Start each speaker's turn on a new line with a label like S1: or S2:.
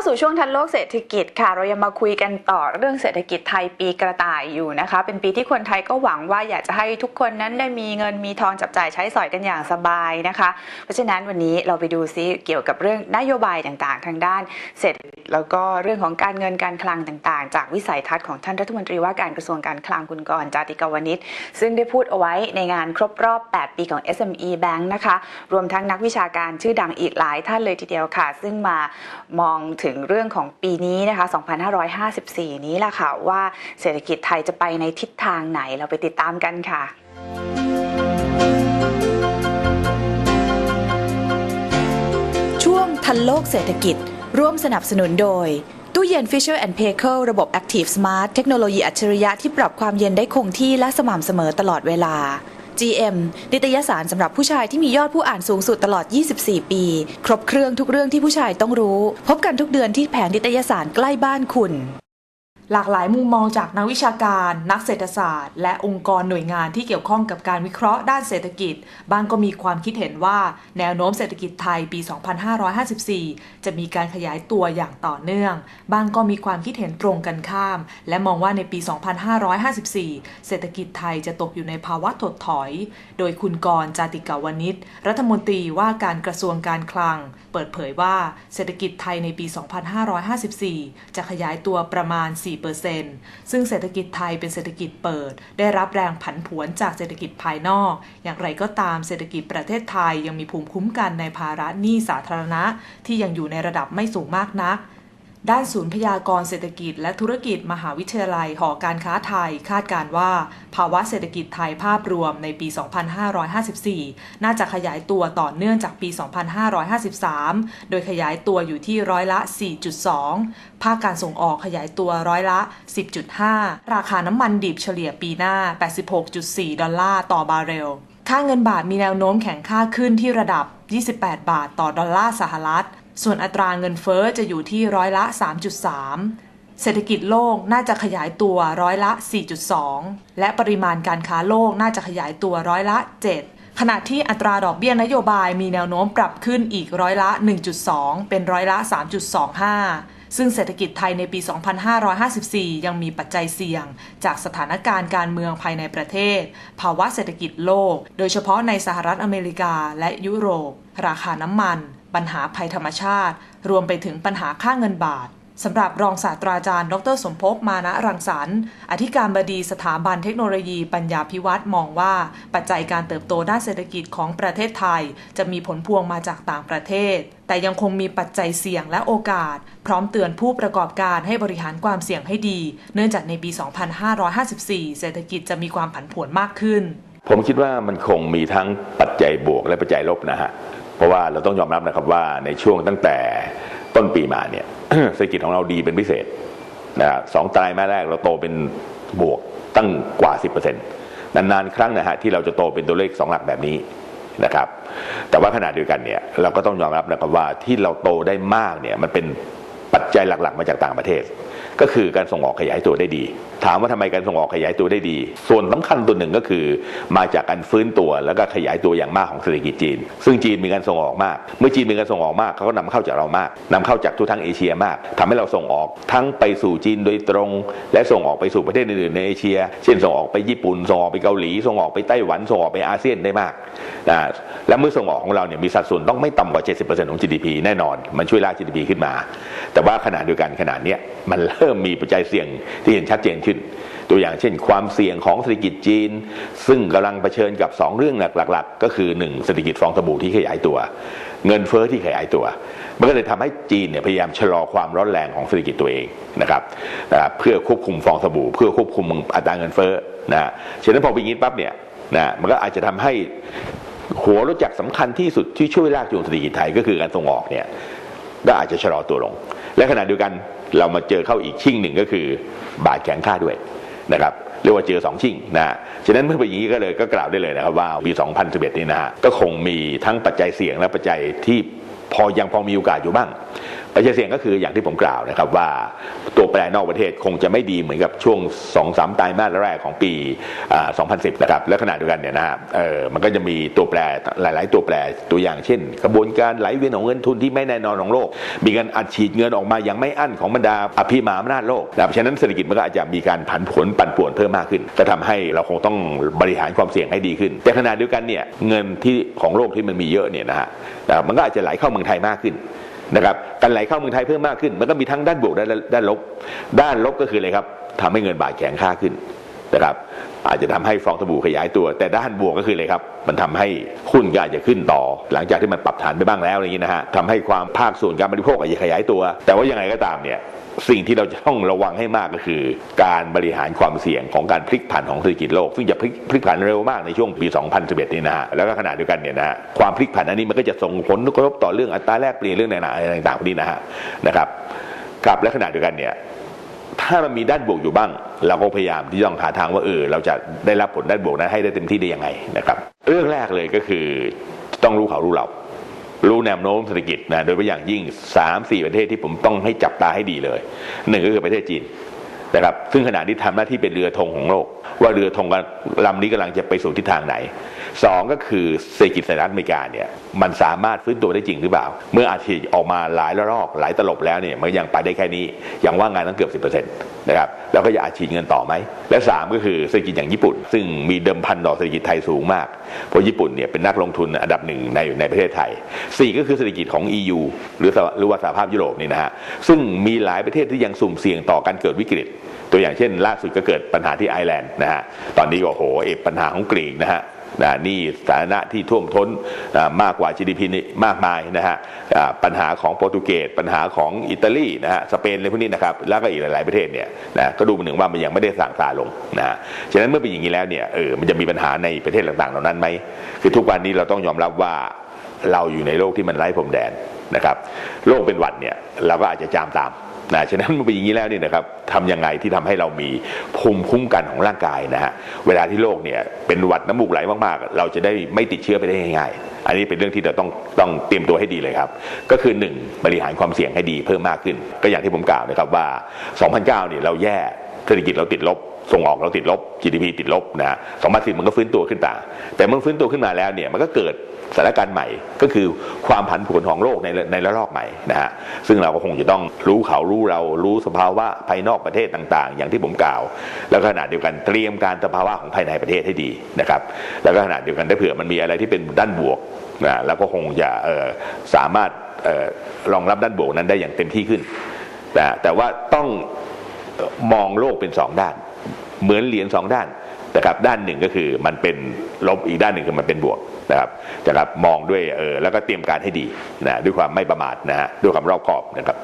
S1: าสู่ช่วงทันโลกเศรษฐกิจค่ะ เรายังมาคุยกันต่อเรื่องเศรษฐกิจไทยปีกระต่ายอยู่นะคะ เป็นปีที่คนไทยก็หวังว่าอยากจะให้ทุกคนนั้นได้มีเงินมีทองจับจ่ายใช้สอยกันอย่างสบายนะคะ เพราะฉะนั้นวันนี้เราไปดูซิเกี่ยวกับเรื่องนโยบายต่างๆ ทางด้านเศรษฐกิจแล้วก็เรื่องของการเงินการคลังต่างๆ จากวิสัยทัศน์ของท่านรัฐมนตรีว่าการกระทรวงการคลังคุณกรจาติกาวนิชซึ่งได้พูดเอาไว้ในงานครบรอบ 8 ปีของ SME Bank นะคะรวมทั้งนักวิชาการชื่อดังอีกหลายท่านเลยทีเดียวค่ะ ซึ่งมามองถึงเรื่องของปีนี้นะคะ 2554 นี้แหละค่ะ ว่าเศรษฐกิจไทยจะไปในทิศทางไหนเราไปติดตามกันค่ะช่วงทันโลกเศรษฐกิจ ร่วมสนับสนุนโดย ตู้เย็น Fisher p a y k e ระบบ Active Smart เทคโนโลยีอัจฉริยะที่ปรับความเย็นได้คงที่และสม่ำเสมอตลอดเวลา GM นิตยสารสำหรับผู้ชายที่มียอดผู้อ่านสูงสุดตลอด 24 ปี ครบเครื่องทุกเรื่องที่ผู้ชายต้องรู้ พบกันทุกเดือนที่แผงนิตยสารใกล้บ้านคุณ
S2: หลากหลายมุมมองจากนักวิชาการ นักเศรษฐศาสตร์ และองค์กรหน่วยงานที่เกี่ยวข้องกับการวิเคราะห์ด้านเศรษฐกิจบางก็มีความคิดเห็นว่า แนวโน้มเศรษฐกิจไทยปี 2554 จะมีการขยายตัวอย่างต่อเนื่องบางก็มีความคิดเห็นตรงกันข้าม และมองว่าในปี 2554 เศรษฐกิจไทยจะตกอยู่ในภาวะถดถอย โดยคุณกรจาติกาวนิชรัฐมนตรีว่าการกระทรวงการคลัง เปิดเผยว่าเศรษฐกิจไทยในปี 2554 จะขยายตัวประมาณ 4ซึ่งเศรษฐกิจไทยเป็นเศรษฐกิจเปิด ได้รับแรงผันผวนจากเศรษฐกิจภายนอก อย่างไรก็ตามเศรษฐกิจประเทศไทยยังมีภูมิคุ้มกันในภาระหนี้สาธารณะ ที่ยังอยู่ในระดับไม่สูงมากนัก ด้านศูนย์พยากรณ์เศรษฐกิจและธุรกิจมหาวิทยาลัยหอการค้าไทย คาดการว่า ภาวะเศรษฐกิจไทยภาพรวมในปี 2554 น่าจะขยายตัวต่อเนื่องจากปี 2553 โดยขยายตัวอยู่ที่ร้อยละ 4.2 ภาคการส่งออกขยายตัวร้อยละ 10.5 ราคาน้ำมันดิบเฉลี่ยปีหน้า 86.4 ดอลลาร์ต่อบาร์เรลค่าเงินบาทมีแนวโน้มแข็งค่าขึ้นที่ระดับ 28 บาทต่อดอลลาร์สหรัฐ ส่วนอัตราเงินเฟ้อจะอยู่ที่ร้อยละ 3.3 เศรษฐกิจโลกน่าจะขยายตัวร้อยละ 4.2 และปริมาณการค้าโลกน่าจะขยายตัวร้อยละ 7 ขณะที่อัตราดอกเบี้ยนโยบายมีแนวโน้มปรับขึ้นอีกร้อยละ 1.2 เป็นร้อยละ 3.25ซึ่งเศรษฐกิจไทยในปี 2554 ยังมีปัจจัยเสี่ยง จากสถานการณ์การเมืองภายในประเทศ ภาวะเศรษฐกิจโลก โดยเฉพาะในสหรัฐอเมริกาและยุโรป ราคาน้ำมัน ปัญหาภัยธรรมชาติ รวมไปถึงปัญหาค่าเงินบาทสำหรับรองศาสตราจารย์ ดรสมภพมานะรังสรรค์ อธิการบดีสถาบันเทคโนโลยีปัญญาพิวัตรมองว่า ปัจจัยการเติบโตด้านเศรษฐกิจของประเทศไทย จะมีผลพวงมาจากต่างประเทศ แต่ยังคงมีปัจจัยเสี่ยงและโอกาส พร้อมเตือนผู้ประกอบการให้บริหารความเสี่ยงให้ดี เนื่องจากในปี 2554 เศรษฐกิจจะมีความผันผวนมากขึ้น
S3: ผมคิดว่ามันคงมีทั้งปัจจัยบวกและปัจจัยลบนะฮะ เพราะว่าเราต้องยอมรับนะครับว่าในช่วงตั้งแต่ต้นปีมาเนี่ยเศรษฐกิจของเราดีเป็นพิเศษนะฮะสองไตรมาสแรกเราโตเป็นบวกตั้งกว่า 10%นานๆ ครั้งนะฮะที่เราจะโตเป็นตัวเลขสองหลักแบบนี้นะครับ แต่ว่าขณะเดียวกันเนี่ยเราก็ต้องยอมรับนะครับว่าที่เราโตได้มากเนี่ยมันเป็นปัจจัยหลักๆ มาจากต่างประเทศ ก็คือการส่งออกขยายตัวได้ดี ถามว่าทำไมการส่งออกขยายตัวได้ดี ส่วนสำคัญตัวหนึ่งก็คือมาจากการฟื้นตัวแล้วก็ขยายตัวอย่างมากของเศรษฐกิจจีน ซึ่งจีนมีการส่งออกมาก เมื่อจีนมีการส่งออกมากเขาก็นำเข้าจากเรามากนำเข้าจากทุกทั้งเอเชียมากทำให้เราส่งออกทั้งไปสู่จีนโดยตรง และส่งออกไปสู่ประเทศอื่นๆในเอเชีย เช่นส่งออกไปญี่ปุ่น ส่งออกไปเกาหลี ส่งออกไปไต้หวัน ส่งออกไปอาเซียนได้มากนะและเมื่อส่งออกของเราเนี่ยมีสัดส่วนต้องไม่ต่ำกว่า 70%ของ GDP แน่นอน มันช่วยลาก GDP ขึ้นมา แต่ว่าขณะเดียวกันขนาดเนี้ยมันเริ่มมีปัจจัยเสี่ยงที่เห็นชัดเจนขึ้น ตัวอย่างเช่น ความเสี่ยงของเศรษฐกิจจีน ซึ่งกำลังเผชิญกับ 2 เรื่องหลักๆ ก็คือ 1 เศรษฐกิจฟองสบู่ที่ขยายตัว เงินเฟ้อที่ขยายตัว มันก็เลยทำให้จีนเนี่ยพยายามชะลอความร้อนแรงของเศรษฐกิจตัวเองนะครับนะเพื่อควบคุมฟองสบู่ เพื่อควบคุมอัตราเงินเฟ้อนะฉะนั้นพอเป็นอย่างนี้ปั๊บเนี่ยนะมันก็อาจจะทำให้หัวรถจักรสำคัญที่สุดที่ช่วยลากจูงเศรษฐกิจไทยก็คือการส่งออกเนี่ยก็อาจจะชะลอตัวลง และขณะเดียวกันเรามาเจอเข้าอีกชิ่งหนึ่งก็คือ บาทแข็งค่าด้วยนะครับเรียกว่าเจอสองชิ่งนะฉะนั้นเมื่อเป็นอย่างนี้ก็เลยก็กล่าวได้เลยนะครับว่าปี2011 นี้นะฮะก็คงมีทั้งปัจจัยเสี่ยงและปัจจัยที่พอยังพอมีโอกาสอยู่บ้าง ปัจจัยเสี่ยงก็คืออย่างที่ผมกล่าวนะครับว่าตัวแปรนอกประเทศคงจะไม่ดีเหมือนกับช่วง2อสามไตรมาสแรกของปี 2010 นะครับ และขณะเดียวกันเนี่ยนะฮะเออมันก็จะมีตัวแปรหลาย ๆ ตัวแปรตัวอย่างเช่น กระบวนการไหลเวียนของเงินทุนที่ไม่แน่นอนของโลก มีการอัดฉีดเงินออกมาอย่างไม่อั้นของบรรดาอภิมหาอำนาจโลกนะครับฉะนั้นเศรษฐกิจมันก็อาจจะมีการผันผวนปั่นป่วนเพิ่มมากขึ้น ก็ทำให้เราคงต้องบริหารความเสี่ยงให้ดีขึ้น แต่ขณะเดียวกันเนี่ยเงินที่ของโลกที่มันมีเยอะเนี่ยนะฮะมันก็อาจจะไหลเข้าเมืองไทยมากขึ้น นะครับการไหลเข้าเมืองไทยเพิ่มมากขึ้น มันก็มีทั้งด้านบวกและด้านลบ ด้านลบก็คืออะไรครับทำให้เงินบาทแข็งค่าขึ้น นะครับ อาจจะทำให้ฟองสบู่ขยายตัว แต่ด้านบวกก็คืออะไรครับ มันทำให้หุ้นก็อาจจะขึ้นต่อ หลังจากที่มันปรับฐานไปบ้างแล้วอย่างนี้นะฮะทำให้ความภาคส่วนการบริโภคอาจจะขยายตัว แต่ว่ายังไงก็ตามเนี่ยสิ่งที่เราจะต้องระวังให้มากก็คือ การบริหารความเสี่ยงของการพลิกผันของเศรษฐกิจโลก ซึ่งจะพลิกพลิกผันเร็วมากในช่วงปี 2011 นี่นะฮะแล้วก็ขณะเดียวกันเนี่ยนะฮะความพลิกผันอันนี้มันก็จะส่งผลกระทบต่อเรื่องอัตราแลกเปลี่ยนเรื่องต่างๆต่างๆพวกนี้นะฮะนะครับกับและขณะเดียวกันเนี่ย ถ้ามันมีด้านบวกอยู่บ้าง เราก็พยายามที่จะต้องหาทางว่าเออเราจะได้รับผลด้านบวกนั้นให้ได้เต็มที่ได้ยังไงนะครับ เรื่องแรกเลยก็คือต้องรู้เขารู้เรา รู้แนวโน้มเศรษฐกิจนะโดยเฉพาะอย่างยิ่ง 3 4 ประเทศที่ผมต้องให้จับตาให้ดีเลยหนึ่งก็คือประเทศจีน นะครับซึ่งขณะนี้ทำหน้าที่เป็นเรือธงของโลก ว่าเรือธงลำนี้กำลังจะไปสู่ทิศทางไหนสองก็คือเศรษฐกิจสหรัฐอเมริกาเนี่ยมันสามารถฟื้นตัวได้จริงหรือเปล่า เมื่ออาทิตย์ออกมาหลายระลอกหลายตลบแล้วเนี่ยมันยังไปได้แค่นี้ยังว่างงานตั้งเกือบ 10%นะครับแล้วก็จะอาชีพเงินต่อไหม และสามก็คือเศรษฐกิจอย่างญี่ปุ่น ซึ่งมีเดิมพันต่อเศรษฐกิจไทยสูงมาก เพราะญี่ปุ่นเนี่ยเป็นนักลงทุนอันดับหนึ่งในในประเทศไทยสี่ก็คือเศรษฐกิจของ EU หรือหรือว่าสหภาพยุโรปนี่นะฮะซึ่งมีหลายประเทศที่ยังสุ่มเสี่ยงต่อการเกิดวิกฤต ตัวอย่างเช่น ล่าสุดก็เกิดปัญหาที่ไอร์แลนด์นะฮะตอนนี้ก็โอ้โหเอปัญหาของกรีกนะฮะ นะหนี่สาธารณะที่ท่วมท้นมากกว่า GDP นี่มากมายนะฮะปัญหาของโปรตุเกสปัญหาของอิตาลีนะฮะสเปนอะไรพวกนี้นะครับแล้วก็อีกหลาย ๆประเทศเนี่ยนะก็ดูเหมือนว่ามันยังไม่ได้สั่งซาลงนะฮะฉะนั้นเมื่อเป็นอย่างนี้แล้วเนี่ยเออมันจะมีปัญหาในประเทศต่างๆเหล่านั้นไหมคือทุกวันนี้เราต้องยอมรับว่าเราอยู่ในโลกที่มันไร้พรมแดนนะครับโลกเป็นหวัดเนี่ยเราก็อาจจะจามตาม นะฉะนั้นมันเป็นอย่างนี้แล้วเนี่ยนะครับทำยังไงที่ทำให้เรามีภูมิคุ้มกันของร่างกายนะฮะเวลาที่โรคเนี่ยเป็นหวัดน้ำมูกไหลมากๆ เราจะได้ไม่ติดเชื้อไปได้ง่ายๆอันนี้เป็นเรื่องที่เราต้องต้องเตรียมตัวให้ดีเลยครับ ก็คือหนึ่งบริหารความเสี่ยงให้ดีเพิ่มมากขึ้น ก็อย่างที่ผมกล่าวนะครับว่า 2009เนี่ยเราแย่เศรษฐกิจเราติดลบส่งออกเราติดลบ GDP ติดลบนะฮะ2010 มันก็ฟื้นตัวขึ้นตาแต่เมื่อฟื้นตัวขึ้นมาแล้วเนี่ย มันก็เกิด สถานการณ์ใหม่ ก็คือความผันผวนของโลกในในระลอกใหม่นะฮะซึ่งเราก็คงจะต้องรู้เขารู้เรารู้สภาวะภายนอกประเทศต่าง ๆ อย่างที่ผมกล่าว แล้วก็ขณะเดียวกันเตรียมการสภาวะของภายในประเทศให้ดีนะครับแล้วก็ขณะเดียวกันถ้าเผื่อมันมีอะไรที่เป็นด้านบวกนะแล้วก็คงจะเออสามารถเออรองรับด้านบวกนั้นได้อย่างเต็มที่ขึ้นแต่แต่ว่าต้องมองโลกเป็นสองด้าน เหมือนเหรียญสองด้าน นะครับด้านหนึ่งก็คือมันเป็นลบอีกด้านหนึ่งคือมันเป็นบวกนะครับนะครับมองด้วยเออแล้วก็เตรียมการให้ดีนะด้วยความไม่ประมาทนะฮะด้วยความรอบคอบนะครับ